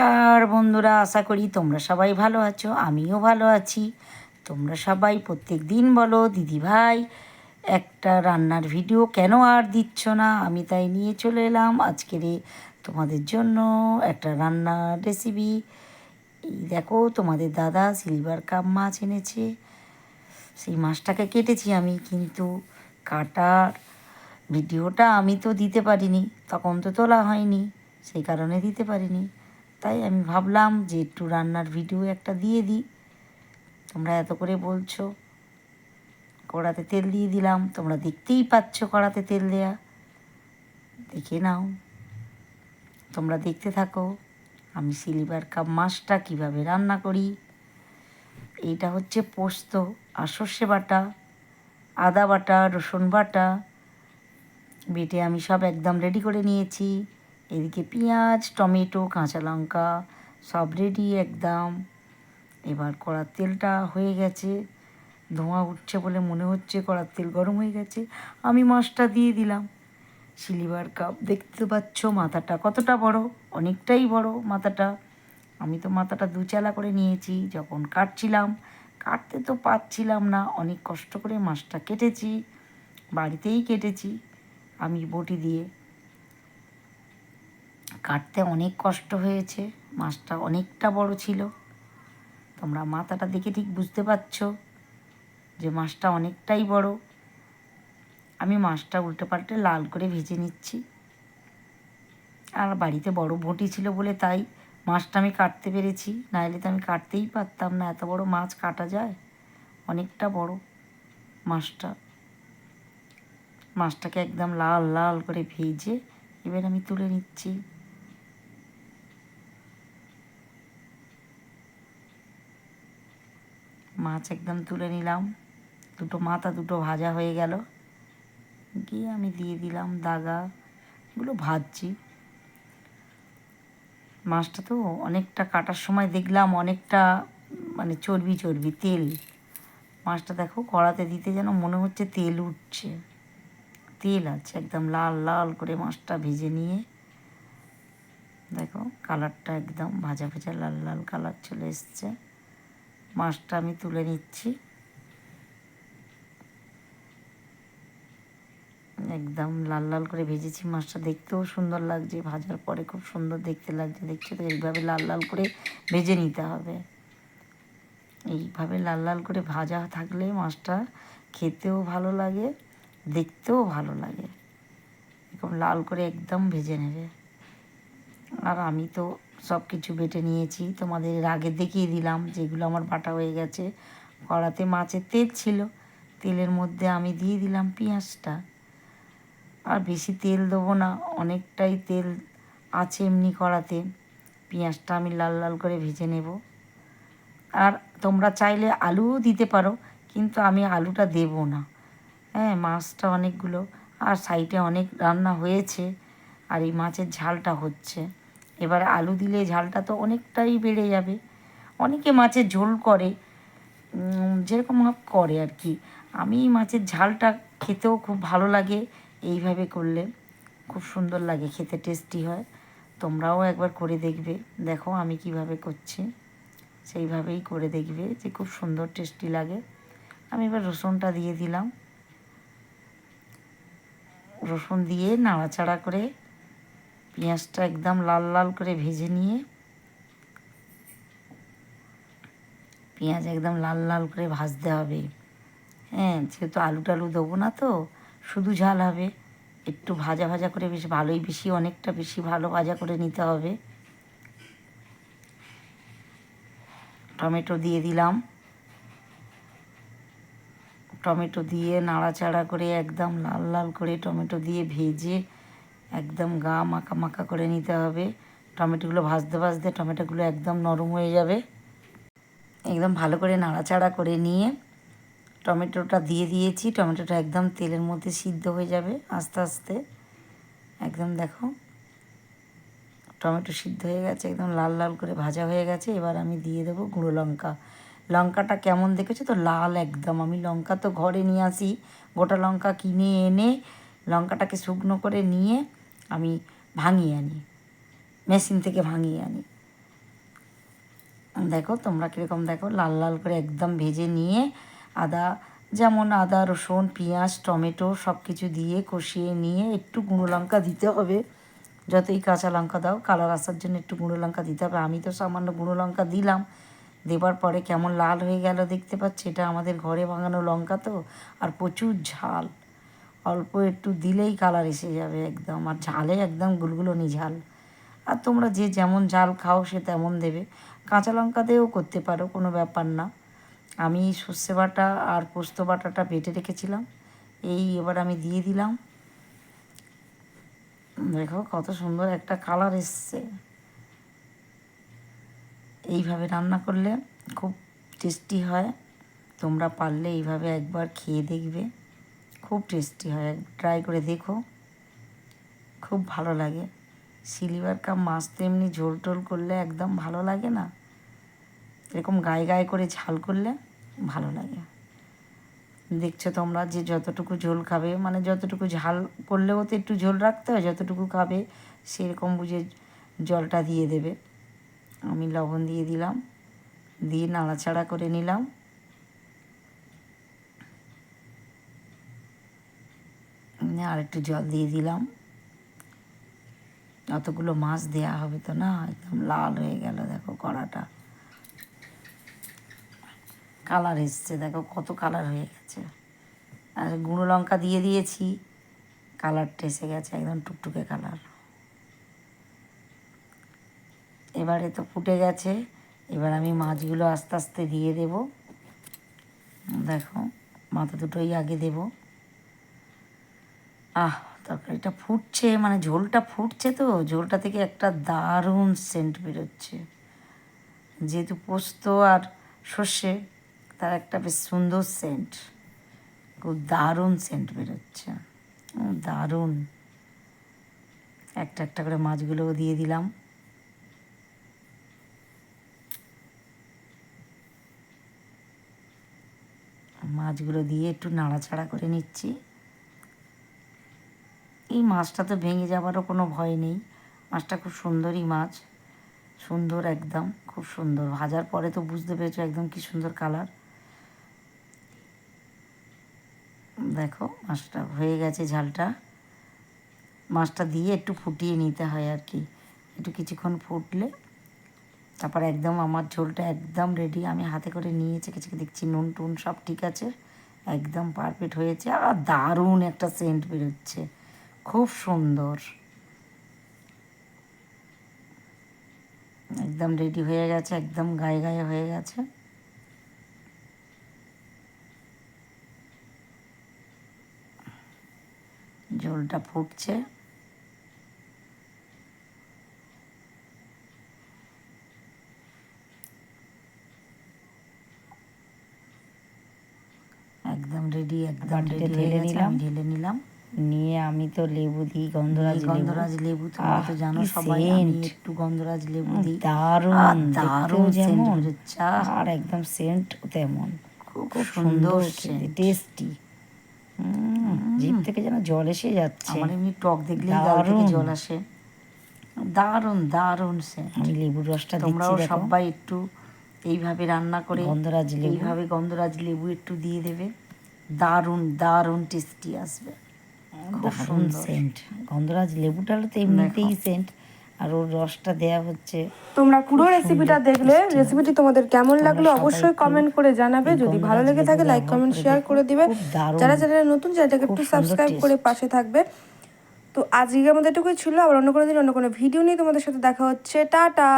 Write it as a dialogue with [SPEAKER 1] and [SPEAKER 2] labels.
[SPEAKER 1] নমস্কার বন্ধুরা, আশা করি তোমরা সবাই ভালো আছো, আমিও ভালো আছি। তোমরা সবাই প্রত্যেক দিন বলো, দিদি ভাই, একটা রান্নার ভিডিও কেন আর দিচ্ছ না? আমি তাই নিয়ে চলে এলাম আজকের তোমাদের জন্য একটা রান্নার রেসিপি এই দেখো, তোমাদের দাদা সিলভার কাপ মাছ এনেছে। সেই মাছটাকে কেটেছি আমি, কিন্তু কাটার ভিডিওটা আমি তো দিতে পারিনি, তখন তো তোলা হয়নি, সেই কারণে দিতে পারিনি। তাই আমি ভাবলাম যে একটু রান্নার ভিডিও একটা দিয়ে দিই। তোমরা এত করে বলছো। কড়াতে তেল দিয়ে দিলাম। তোমরা দেখতেই পাচ্ছ কড়াতে তেল দেয়া। দেখে নাও। তোমরা দেখতে থাকো আমি সিলভার কাপ মাছটা কীভাবে রান্না করি। এইটা হচ্ছে পোস্ত আর সর্ষে বাটা, আদা বাটা, রসুন বাটা। বেটে আমি সব একদম রেডি করে নিয়েছি। এদিকে পেঁয়াজ, টমেটো, কাঁচা লঙ্কা, সব রেডি একদম। এবার কড়ার তেলটা হয়ে গেছে। ধোঁয়া উঠছে বলে মনে হচ্ছে কড়ার তেল গরম হয়ে গেছে। আমি মাছটা দিয়ে দিলাম। সিলিভার কাপ দেখতে পাচ্ছ মাথাটা কতটা বড়, অনেকটাই বড় মাথাটা। আমি তো মাথাটা দুচালা করে নিয়েছি, যখন কাটছিলাম, কাটতে তো পারছিলাম না, অনেক কষ্ট করে মাছটা কেটেছি, বাড়িতেই কেটেছি আমি বটি দিয়ে। কাটতে অনেক কষ্ট হয়েছে, মাছটা অনেকটা বড় ছিল। তোমরা মাথাটা দেখে ঠিক বুঝতে পারছ যে মাছটা অনেকটাই বড়। আমি মাছটা উল্টে পাল্টে লাল করে ভেজে নিচ্ছি। আর বাড়িতে বড় বটি ছিল বলে তাই মাছটা আমি কাটতে পেরেছি। নাহলে তো আমি কাটতেই পারতাম না, এত বড় মাছ কাটা যায়? অনেকটা বড় মাছটা। মাছটাকে একদম লাল লাল করে ভেজে এবার আমি তুলে নিচ্ছি। মাছ একদম তুলে নিলাম। দুটো মাথা, দুটো ভাজা হয়ে গেল। গিয়ে আমি দিয়ে দিলাম দাগা, এগুলো ভাজছি। মাছটা তো অনেকটা কাটার সময় দেখলাম অনেকটা মানে চর্বি চর্বি, তেল। মাছটা দেখো কড়াতে দিতে যেন মনে হচ্ছে তেল উঠছে। তেল আছে একদম লাল লাল করে মাছটা ভেজে নিয়ে। দেখো কালারটা একদম ভাজা ভাজা লাল লাল কালার চলে এসছে। মাছটা আমি তুলে নিচ্ছি। একদম লাল লাল করে ভেজেছি মাছটা। দেখতেও সুন্দর লাগছে, ভাজার পরে খুব সুন্দর দেখতে লাগছে। দেখছ তো এইভাবে লাল লাল করে ভেজে নিতে হবে। এইভাবে লাল লাল করে ভাজা থাকলে মাছটা খেতেও ভালো লাগে, দেখতেও ভালো লাগে। এরকম লাল করে একদম ভেজে নেবে। আর আমি তো সব কিছু বেটে নিয়েছি। তোমাদের আগে দেখিয়ে দিলাম যেগুলো আমার বাটা হয়ে গেছে। কড়াতে মাছের তেল ছিল। তেলের মধ্যে আমি দিয়ে দিলাম পেঁয়াজটা। আর বেশি তেল দেবো না, অনেকটাই তেল আছে এমনি কড়াতে। পেঁয়াজটা আমি লাল লাল করে ভেজে নেব। আর তোমরা চাইলে আলুও দিতে পারো, কিন্তু আমি আলুটা দেব না। হ্যাঁ মাছটা অনেকগুলো, আর সাইডে অনেক রান্না হয়েছে। আর এই মাছের ঝালটা হচ্ছে। এবার আলু দিলে ঝালটা তো অনেকটাই বেড়ে যাবে। অনেকে মাছের ঝোল করে যেরকম করে আর কি। আমি মাছের ঝালটা খেতেও খুব ভালো লাগে, এইভাবে করলে খুব সুন্দর লাগে, খেতে টেস্টি হয়। তোমরাও একবার করে দেখবে, দেখো আমি কীভাবে করছি। সেইভাবেই করে দেখবে যে খুব সুন্দর টেস্টি লাগে। আমি এবার রসুনটা দিয়ে দিলাম। রসুন দিয়ে নাড়াচাড়া করে পেঁয়াজটা একদম লাল লাল করে ভেজে নিয়ে, পেঁয়াজ একদম লাল লাল করে ভাজতে হবে। হ্যাঁ যেহেতু আলু টালু দেবো না তো, শুধু ঝাল হবে। একটু ভাজা ভাজা করে বেশ ভালোই, বেশি অনেকটা বেশি ভালো ভাজা করে নিতে হবে। টমেটো দিয়ে দিলাম। টমেটো দিয়ে নাড়াচাড়া করে একদম লাল লাল করে টমেটো দিয়ে ভেজে একদম গা মাখা মাখা করে নিতে হবে। টমেটোগুলো ভাজতে ভাজতে টমেটোগুলো একদম নরম হয়ে যাবে। একদম ভালো করে নাড়াচাড়া করে নিয়ে টমেটোটা দিয়ে দিয়েছি। টমেটোটা একদম তেলের মধ্যে সিদ্ধ হয়ে যাবে আস্তে আস্তে। একদম দেখো টমেটো সিদ্ধ হয়ে গেছে, একদম লাল লাল করে ভাজা হয়ে গেছে। এবার আমি দিয়ে দেবো গুঁড়ো লঙ্কা। লঙ্কাটা কেমন দেখেছ তো? লাল একদম। আমি লঙ্কা তো ঘরে নিয়ে আসি। গোটা লঙ্কা কিনে এনে লঙ্কাটাকে শুকনো করে নিয়ে আমি ভাঙিয়ে আনি, মেশিন থেকে ভাঙিয়ে আনি। দেখো তোমরা কীরকম দেখো, লাল লাল করে একদম ভেজে নিয়ে আদা, যেমন আদা, রসুন, পেঁয়াজ, টমেটো সব কিছু দিয়ে কষিয়ে নিয়ে একটু গুঁড়ো লঙ্কা দিতে হবে। যতই কাঁচা লঙ্কা দাও, কালার আসার জন্য একটু গুঁড়ো লঙ্কা দিতে হবে। আমি তো সামান্য গুঁড়ো লঙ্কা দিলাম, দেবার পরে কেমন লাল হয়ে গেল দেখতে পাচ্ছি? এটা আমাদের ঘরে ভাঙানো লঙ্কা তো, আর প্রচুর ঝাল। অল্প একটু দিলেই কালার এসে যাবে একদম, আর ঝালে একদম গুলগুলোনি ঝাল। আর তোমরা যে যেমন ঝাল খাও সে তেমন দেবে। কাঁচা লঙ্কা দিয়েও করতে পারো, কোনো ব্যাপার না। আমি সর্ষে বাটা আর পোস্ত বাটাটা বেটে রেখেছিলাম। এই এবার আমি দিয়ে দিলাম। দেখো কত সুন্দর একটা কালার এসছে। এইভাবে রান্না করলে খুব টেস্টি হয়। তোমরা পারলে এইভাবে একবার খেয়ে দেখবে। খুব টেস্টি হয়। ট্রাই করে দেখো। খুব ভালো লাগে। সিলিভার কাপ মাছ তো এমনি ঝোল টোল করলে একদম ভালো লাগে না? এরকম গায়ে গায়ে করে ঝাল করলে ভালো লাগে। দেখছ তোমরা যে যতটুকু ঝোল খাবে মানে যতটুকু ঝাল করলেও তো একটু ঝোল রাখতে হয়, যতটুকু খাবে সেরকম বুঝে জলটা দিয়ে দেবে। আমি লবণ দিয়ে দিলাম, দিয়ে নাড়াচাড়া করে নিলাম নিয়ে আর একটু জল দিয়ে দিলাম। অতগুলো মাছ দেয়া হবে তো না, একদম লাল হয়ে গেল দেখো কড়াটা। কালার এসছে, দেখো কত কালার হয়ে গেছে। আর গুঁড়ো লঙ্কা দিয়ে দিয়েছি, কালারটা এসে গেছে, একদম টুকটুকে কালার। এবারে তো ফুটে গেছে, এবার আমি মাছগুলো আস্তে আস্তে দিয়ে দেব। দেখো, মাথা দুটোই আগে দেব। আহ, তরকারিটা ফুটছে মানে ঝোলটা ফুটছে তো, ঝোলটা থেকে একটা দারুণ সেন্ট বেরোচ্ছে। যেহেতু পোস্ত আর সর্ষে, তার একটা বেশ সুন্দর সেন্ট খুব দারুণ সেন্ট বেরোচ্ছে। দারুণ। একটা একটা করে মাছগুলোও দিয়ে দিলাম। মাছগুলো দিয়ে একটু নাড়াচাড়া করে নিচ্ছি। এই মাছটা তো ভেঙে যাবারও কোনো ভয় নেই। মাছটা খুব সুন্দরই মাছ। সুন্দর একদম, খুব সুন্দর। ভাজার পরে তো বুঝতে পেরেছ একদম কি সুন্দর কালার দেখো, মাছটা হয়ে গেছে ঝালটা। মাছটা দিয়ে একটু ফুটিয়ে নিতে হয় আর কি। একটু কিছুক্ষণ ফুটলে তারপর একদম আমার ঝোলটা একদম রেডি আমি হাতে করে নিয়ে চেকে চেকে দেখছি, নুন টুন সব ঠিক আছে। একদম পারফেক্ট হয়েছে। আর দারুণ একটা সেন্ট বেরোচ্ছে। খুব সুন্দর। একদম রেডি হয়ে গেছে একদম গায়ে গায়ে হয়ে গেছে। ঝোলটা ফুটছে। একদম রেডি একদম
[SPEAKER 2] ঢেলে। নিলাম।
[SPEAKER 1] ঢেলে নিলাম।
[SPEAKER 2] নিয়ে আমি তো লেবু দিই গন্ধরাজ
[SPEAKER 1] গন্ধরাজ লেবু তোমরা তো জানো সবাই আমি একটু গন্ধরাজ লেবু দিই।
[SPEAKER 2] দারুণ
[SPEAKER 1] দারুণ
[SPEAKER 2] যেমন।
[SPEAKER 1] আহ,
[SPEAKER 2] আর একদম সেন্ট তেমন।
[SPEAKER 1] খুব সুন্দর
[SPEAKER 2] টেস্টি জিভ থেকে যেন জল এসে যাচ্ছে।
[SPEAKER 1] আমার এমনি টক দেখলেই গাল থেকে। জল আসে। দারুণ দারুণ সেন্ট
[SPEAKER 2] আমি লেবুর রসটা
[SPEAKER 1] তোমরাও সবাই একটু এইভাবে রান্না করে
[SPEAKER 2] গন্ধরাজ লেবু।
[SPEAKER 1] এইভাবে গন্ধরাজ লেবু একটু দিয়ে দেবে। দারুণ দারুণ টেস্টি আসবে।
[SPEAKER 2] দারুণ সেন্ট গন্ধরাজ লেবুটা তো এমনিতেই সেন্ট আর ওর রসটা দেয়া হচ্ছে
[SPEAKER 3] তোমরা পুরো রেসিপিটা দেখলে রেসিপিটি তোমাদের কেমন লাগল অবশ্যই কমেন্ট করে জানাবে। যদি ভালো লেগে থাকে লাইক কমেন্ট শেয়ার করে দিবে। যারা চ্যানেলে নতুন চ্যানেলটাকে একটু সাবস্ক্রাইব করে পাশে থাকবে। তো আজকে আমাদের এটুকুই ছিল আবার অন্য কোনো দিন অন্য কোনো ভিডিও নিয়ে তোমাদের সাথে দেখা হচ্ছে। টাটা!